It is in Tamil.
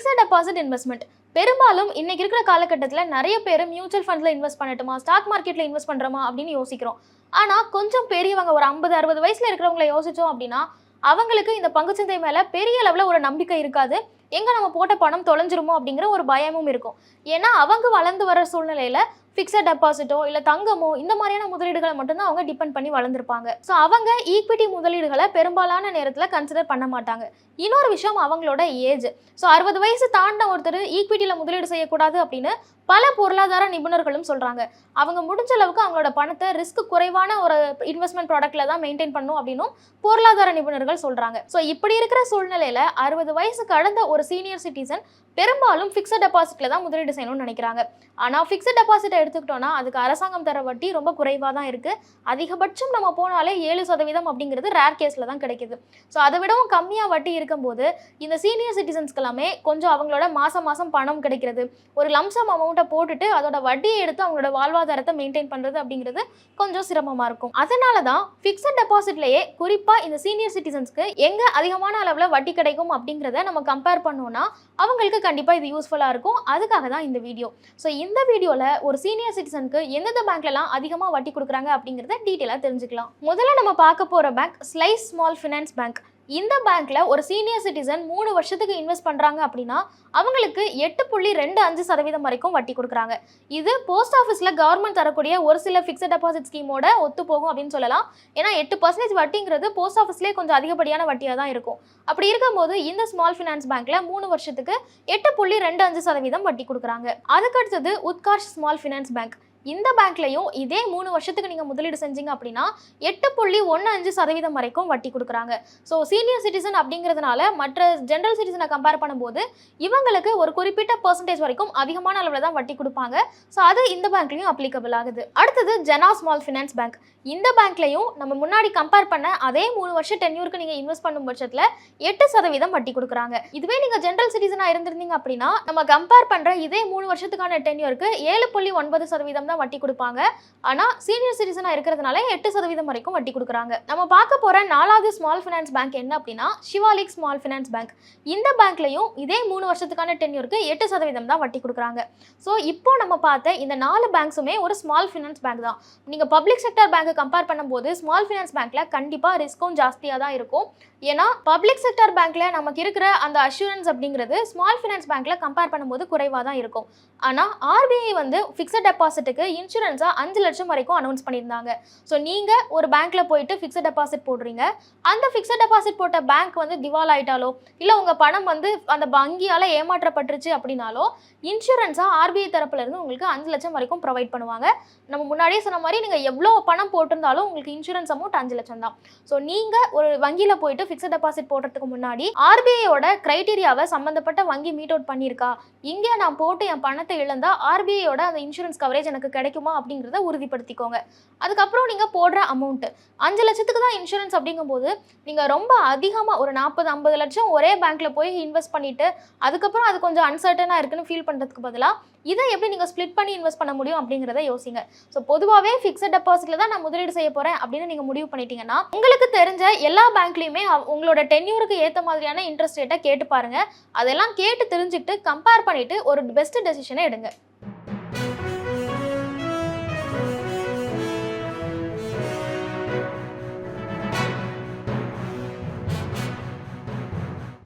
Fixed deposit investment. பெரும்பாலும் இன்னைக்கு இருக்கிற காலகட்டத்தில் நிறைய பேர் மியூச்சுவல் ஃபண்ட்ல இன்வெஸ்ட் பண்ணட்டுமா ஸ்டாக் மார்க்கெட்ல இன்வெஸ்ட் பண்ணுறமா அப்படின்னு யோசிக்கிறோம். ஆனால் கொஞ்சம் பெரியவங்க ஒரு ஐம்பது அறுபது வயசுல இருக்கிறவங்கள யோசிச்சோம் அப்படின்னா அவங்களுக்கு இந்த பங்குச்சந்தை மேலே பெரிய அளவில் ஒரு நம்பிக்கை இருக்காது. எங்கே நம்ம போட்ட பணம் தொலைஞ்சிருமோ அப்படிங்கிற ஒரு பயமும் இருக்கும். ஏன்னா அவங்க வளர்ந்து வர சூழ்நிலையில் ஃபிக்ஸட் டெபாசிட்டோ இல்லை தங்கமோ இந்த மாதிரியான முதலீடுகளை மட்டும்தான் அவங்க டிபெண்ட் பண்ணி வளர்ந்துருப்பாங்க. ஸோ அவங்க ஈக்விட்டி முதலீடுகளை பெரும்பாலான நேரத்தில் கன்சிடர் பண்ண மாட்டாங்க. இன்னொரு விஷயம் அவங்களோட ஏஜ் ஸோ அறுபது வயசு தாண்ட ஒருத்தர் ஈக்விட்டியில் முதலீடு செய்யக்கூடாது அப்படின்னு பல பொருளாதார நிபுணர்களும் சொல்கிறாங்க அவங்க முடிஞ்ச அளவுக்கு அவங்களோட பணத்தை ரிஸ்க் குறைவான ஒரு இன்வெஸ்ட்மெண்ட் ப்ராடக்ட்ல தான் மெயின்டைன் பண்ணும் அப்படின்னும் பொருளாதார நிபுணர்கள் சொல்கிறாங்க ஸோ இப்படி இருக்கிற சூழ்நிலையில் அறுபது வயசு கடந்த ஒரு சீனியர் சிட்டிசன் பெரும்பாலும் ஃபிக்ஸட் டெபாசிட்டில் தான் முதலீடு செய்யணும்னு நினைக்கிறாங்க. ஆனால் ஃபிக்ஸட் டெபாசிட்டை எடுத்துக்கிட்டோம்னா அதுக்கு அரசாங்கம் தர வட்டி ரொம்ப குறைவாக தான் இருக்குது அதிகபட்சம் நம்ம போனாலே ஏழு சதவீதம் அப்படிங்கிறது ரேர் கேஸில் தான் கிடைக்குது. ஸோ அதை விடவும் கம்மியாக வட்டி இருக்கும்போது இந்த சீனியர் சிட்டிசன்ஸ்க்கு எல்லாமே கொஞ்சம் அவங்களோட மாதம் மாதம் பணம் கிடைக்கிறது ஒரு லம்சம் அமௌண்ட்டை போட்டுட்டு அதோட வட்டியை எடுத்து அவங்களோட வாழ்வாதாரத்தை மெயின்டைன் பண்ணுறது அப்படிங்கிறது கொஞ்சம் சிரமமாக இருக்கும். அதனால தான் ஃபிக்ஸட் டெபாசிட்லேயே குறிப்பாக இந்த சீனியர் சிட்டிசன்ஸ்க்கு எங்கே அதிகமான அளவில் வட்டி கிடைக்கும் அப்படிங்கிறத நம்ம கம்பேர் பண்ணோன்னா அவங்களுக்கு கண்டிப்பாக இது யூஸ்ஃபுல்லாக இருக்கும். அதுக்காக தான் இந்த வீடியோ ஸோ இந்த வீடியோவில் ஒரு சீனியர் சிட்டிசனுக்கு எந்தெந்த பேங்க்லலாம் அதிகமாக வட்டி கொடுக்குறாங்க அப்படிங்கிறத டீட்டெயிலாக தெரிஞ்சுக்கலாம். முதல்ல நம்ம பார்க்க போகிற bank slice small finance bank இந்த பேங்க்ல ஒரு சீனியர் சிட்டிசன் மூணு வருஷத்துக்கு இன்வெஸ்ட் பண்றாங்க அப்படின்னா அவங்களுக்கு எட்டு புள்ளி ரெண்டு அஞ்சு சதவீதம் வரைக்கும் வட்டி கொடுக்குறாங்க. இது போஸ்ட் ஆஃபீஸில் கவர்மெண்ட் தரக்கூடிய ஒரு சில ஃபிக்ஸட் டெபாசிட் ஸ்கீமோட ஒத்து போகும் அப்படின்னு சொல்லலாம். ஏன்னா எட்டு பர்சன்டேஜ் வட்டிங்கிறது போஸ்ட் ஆஃபீஸ்லேயே கொஞ்சம் அதிகப்படியான வட்டியாக தான் இருக்கும். அப்படி இருக்கும்போது இந்த ஸ்மால் ஃபினான்ஸ் பேங்க்ல மூணு வருஷத்துக்கு எட்டு புள்ளி ரெண்டு அஞ்சு சதவீதம் வட்டி கொடுக்குறாங்க. அதுக்கடுத்தது உத்கார்ஷ் ஸ்மால் ஃபினான்ஸ் பேங்க் இந்த பேங்க்லையும் இதே மூணு வருஷத்துக்கு நீங்கள் முதலீடு செஞ்சீங்க அப்படின்னா எட்டு புள்ளி ஒன்று அஞ்சு சதவீதம் வரைக்கும் வட்டி கொடுக்குறாங்க. ஸோ சீனியர் சிட்டிசன் அப்படிங்கிறதுனால மற்ற ஜென்ரல் சிட்டிசனை கம்பேர் பண்ணும்போது இவங்களுக்கு ஒரு குறிப்பிட்ட பர்சன்டேஜ் வரைக்கும் அதிகமான அளவில் தான் வட்டி கொடுப்பாங்க. ஸோ அது இந்த பேங்க்லையும் அப்ளிகபிள் ஆகுது. அடுத்தது ஜெனா ஸ்மால் ஃபினான்ஸ் பேங்க் இந்த பேங்க்லையும் நம்ம முன்னாடி கம்பேர் பண்ண அதே மூணு வருஷம் டென்யூருக்கு நீங்கள் இன்வெஸ்ட் பண்ணும் பட்சத்தில் எட்டு சதவீதம் வட்டி கொடுக்குறாங்க. இதுவே நீங்கள் ஜென்ரல் சிட்டிசனாக இருந்திருந்தீங்க அப்படின்னா நம்ம கம்பேர் பண்ணுற இதே மூணு வருஷத்துக்கான டென்யூருக்கு ஏழு புள்ளி ஒன்பது சதவீதம் தான் வட்டி கொடுப்பாங்க. ஆனால் சீனியர் சிட்டிசனாக இருக்கிறதுனால எட்டு சதவீதம் வரைக்கும் வட்டி கொடுக்குறாங்க. நம்ம பார்க்க போகிற நாலாவது ஸ்மால் ஃபினான்ஸ் பேங்க் என்ன அப்படின்னா சிவாலிக் ஸ்மால் ஃபினான்ஸ் பேங்க் இந்த பேங்க்லையும் இதே மூணு வருஷத்துக்கான டென்யூருக்கு எட்டு சதவீதம் தான் வட்டி கொடுக்குறாங்க. ஸோ இப்போ நம்ம பார்த்த இந்த நாலு பேங்க்ஸுமே ஒரு ஸ்மால் ஃபினான்ஸ் பேங்க் தான். நீங்கள் பப்ளிக் செக்டர் பேங்க்கை கம்பேர் பண்ணும்போது ஸ்மால் ஃபினான்ஸ் பேங்க்ல கண்டிப்பாக ரிஸ்க்கும் ஜாஸ்தியாக தான் இருக்கும். ஏன்னா பப்ளிக் செக்டர் பேங்க்ல நமக்கு இருக்கிற அந்த அஷூரன்ஸ் அப்படிங்கிறது ஸ்மால் ஃபினான்ஸ் பேங்க்ல கம்பேர் பண்ணும்போது குறைவாக தான் இருக்கும். ஆனால் ஆர்பிஐ வந்து ஃபிக்ஸட் டெபாசிட்டுக்கு இன்சூரன்ஸாக அஞ்சு லட்சம் வரைக்கும் அனௌன்ஸ் பண்ணியிருந்தாங்க. ஸோ நீங்கள் ஒரு பேங்க்கில் போயிட்டு ஃபிக்ஸட் டெபாசிட் போடுறீங்க. அந்த ஃபிக்ஸட் டெபாசிட் போட்ட பேங்க் வந்து திவால் ஆயிட்டாலோ இல்லை உங்கள் பணம் வந்து அந்த வங்கியால் ஏமாற்றப்பட்டுருச்சு அப்படின்னாலோ இன்சூரன்ஸாக ஆர்பிஐ தரப்புல இருந்து உங்களுக்கு அஞ்சு லட்சம் வரைக்கும் ப்ரொவைட் பண்ணுவாங்க. நம்ம முன்னாடியே சொன்ன மாதிரி நீங்கள் எவ்வளோ பணம் போட்டிருந்தாலும் உங்களுக்கு இன்சூரன்ஸ் அமௌண்ட் அஞ்சு லட்சம் தான். ஸோ நீங்கள் ஒரு வங்கியில் போயிட்டு ஃபிக்ஸட் டெபாசிட் போடுறதுக்கு முன்னாடி ஆர்பிஐயோட கிரைட்டீரியாவை சம்மந்தப்பட்ட வங்கி மீட் அவுட் பண்ணியிருக்கா? இங்கே நான் போட்டு என் பணத்தை இழந்தால் ஆர்பிஐயோட அந்த இன்சூரன்ஸ் கவரேஜ் எனக்கு கிடைக்குமா அப்படிங்கிறத உறுதிப்படுத்திக்கோங்க. அதுக்கப்புறம் நீங்கள் போடுற அமௌண்ட்டு அஞ்சு லட்சத்துக்கு தான் இன்சூரன்ஸ் அப்படிங்கும்போது நீங்கள் ரொம்ப அதிகமாக ஒரு நாற்பது ஐம்பது லட்சம் ஒரே பேங்க்கில் போய் இன்வெஸ்ட் பண்ணிவிட்டு அதுக்கப்புறம் அது கொஞ்சம் அன்சர்டனாக இருக்குன்னு ஃபீல் பண்ணுறதுக்கு பதிலாக இதை எப்படி நீங்கள் ஸ்ப்ளிட் பண்ணி இன்வெஸ்ட் பண்ண முடியும் அப்படிங்கிறத யோசிங்க. ஸோ பொதுவாகவே ஃபிக்ஸட் டெபாசிட்டில் தான் நான் முதலீடு செய்ய போகிறேன் அப்படின்னு நீங்கள் முடிவு பண்ணிட்டீங்கன்னா உங்களுக்கு தெரிஞ்ச எல்லா பேங்க்லையுமே உங்களோட டென்யூருக்கு ஏற்ற மாதிரியான இன்ட்ரெஸ்ட் ரேட்டை கேட்டு பாருங்கள் அதெல்லாம் கேட்டு தெரிஞ்சுக்கிட்டு கம்பேர் பண்ணிவிட்டு ஒரு பெஸ்ட் டெசிஷனை எடுங்க.